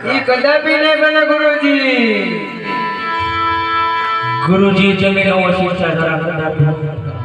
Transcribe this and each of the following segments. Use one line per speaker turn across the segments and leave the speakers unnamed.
ઈ કદાપી નહીં બને ગુરુજી.
ગુરુજી જમીન શિક્ષા જરા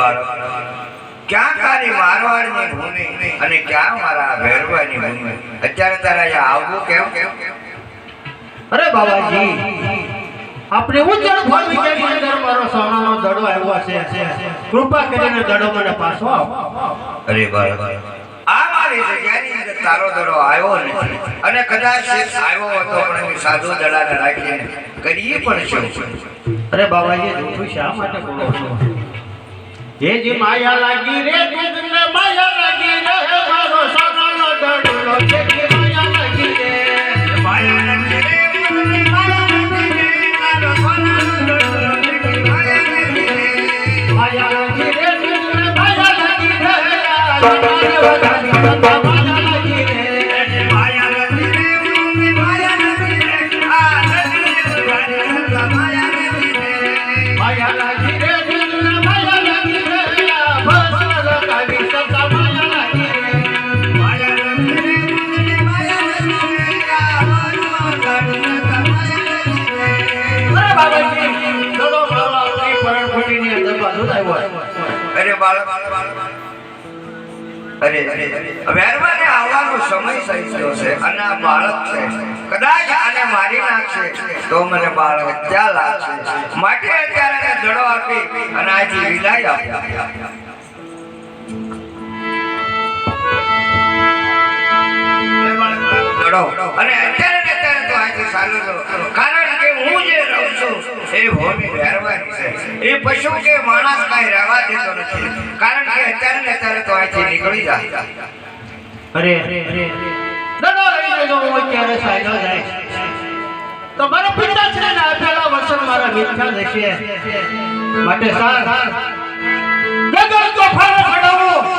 બાળક ક્યાં તારી મારવાડની ભૂમિ અને ક્યાં મારા ભેરવાની ભૂમિ? અત્યારે તારા અહીંયા આવવું કેમ? કેમ
અરે બાબાજી આપણે ઉજ્જળ ફળ વિચારી અંદર મારો સોનાનો દડો આવ્યો છે કૃપા કરીને દડો મને પાછો આપો.
અરે બાળક આ મારી જગ્યાની અંદર તારો દડો આવ્યો નથી. અને કદાચ આવ્યો હતો પણ અમે સાધુ દડાને રાખીને કરીએ પણ શું?
અરે બાબાજી જૂઠું શા માટે બોલો છો? હે જે માયા લાગી રે તુજને માયા લાગી રે મારો સોનાનો દડો છે અંદર આવ્યો
અરે બાળક અરે અરે આવવાનો સમય થઈ ગયો છે અને આ બાળક છે. કદાચ આને મારી નાખશે તો મને બાળક ત્યાં લાગશે. માટે અત્યારે એને દડો આપી અને આજી વિદાય આપી. અને અત્યારે ચાલુ છો
માટે સાર. જગત તો ફાળો ફડાવો.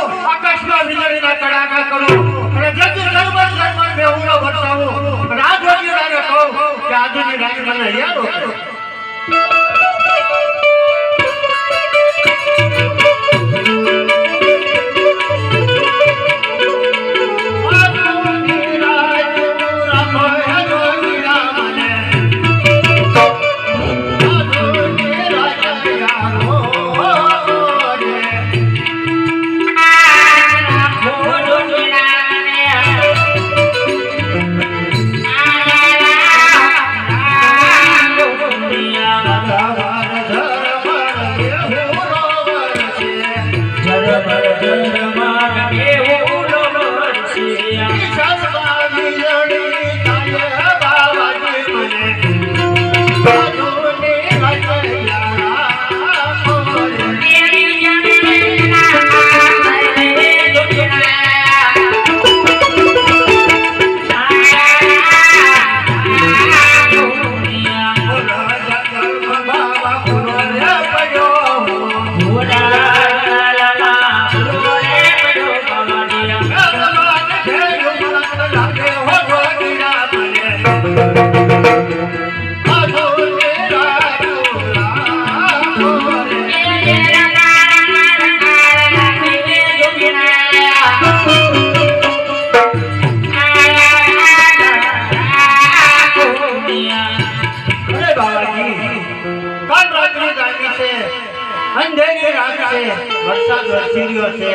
વરસાદ વરસી રહ્યો છે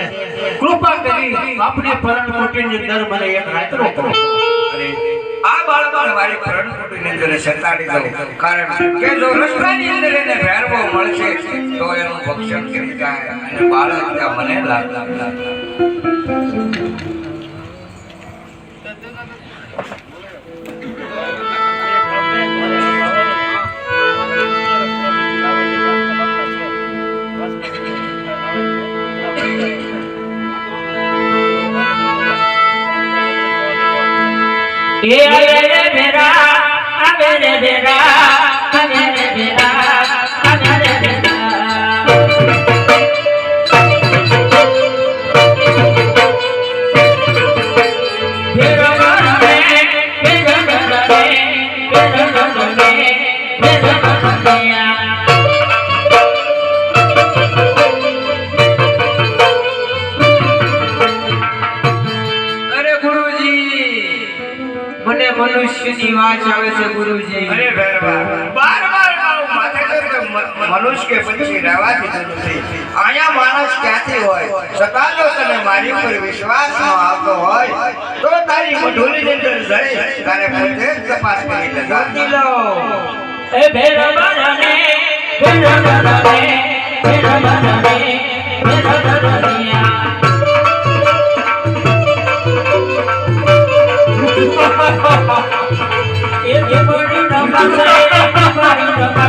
કૃપા કરી આપણી પરણ અંદર મને
આ બાળકને મારી ભરણપોટીની અંદર સંતાડી દઉં. કારણ અંદર એને ભેરવો મળશે, તો એનું ભક્ષણ કરી બાળક મને લાગ
એ આવે રે બેરા આવે રે બેરા આવે
મને મનુષ્યની વાત આવે છે ગુરુજી
અરે ભેરવા બાર બાર આવું માથે કરું કે મ- મનુષ્ય કે પછી રહેવા દીધું અહીંયા માણસ ક્યાંથી હોય છતાં જો તને મારી ઉપર વિશ્વાસ ન આવતો હોય તો તારી મઢુલીની અંદર જઈ તારે પોતે તપાસ કરી લેતા
ગોતી લો
એ એ પડી નમસે પડી નમસે